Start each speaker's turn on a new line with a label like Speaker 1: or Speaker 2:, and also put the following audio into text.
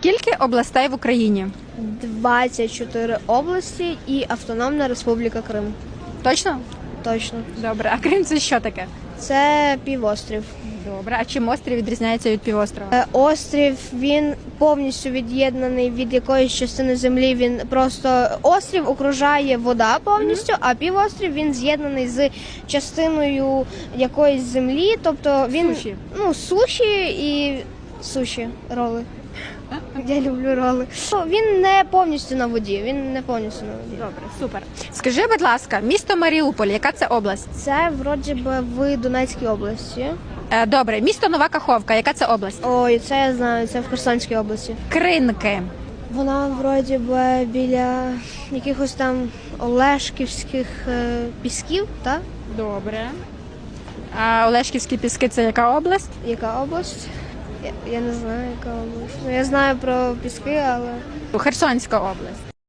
Speaker 1: Скільки областей в Україні?
Speaker 2: 24 області і Автономна Республіка Крим.
Speaker 1: Точно?
Speaker 2: Точно.
Speaker 1: Добре. А Крим це що таке?
Speaker 2: Це півострів.
Speaker 1: Добре. А чим острів відрізняється від півострова?
Speaker 2: Е, Острів він повністю від'єднаний від якоїсь частини землі. Він просто острів окружає вода повністю, а півострів він з'єднаний з частиною якоїсь землі. Тобто він
Speaker 1: Суші.
Speaker 2: ну суші і суші роли. Я люблю роли. Ну, Він не повністю на воді. Він не повністю на воді.
Speaker 1: Добре, супер. Скажи, будь ласка, місто Маріуполь, яка це область?
Speaker 2: Це вроді би в Донецькій області.
Speaker 1: Е, добре, місто Нова Каховка, яка це область?
Speaker 2: Ой, це я знаю, це в Херсонській області.
Speaker 1: Кринки.
Speaker 2: Вона вроді би біля якихось там Олешківських е, пісків, так?
Speaker 1: Добре. А Олешківські піски це яка область?
Speaker 2: Яка область? Я, я не знаю, яка область. Ну, я знаю про піски, але
Speaker 1: Херсонська область.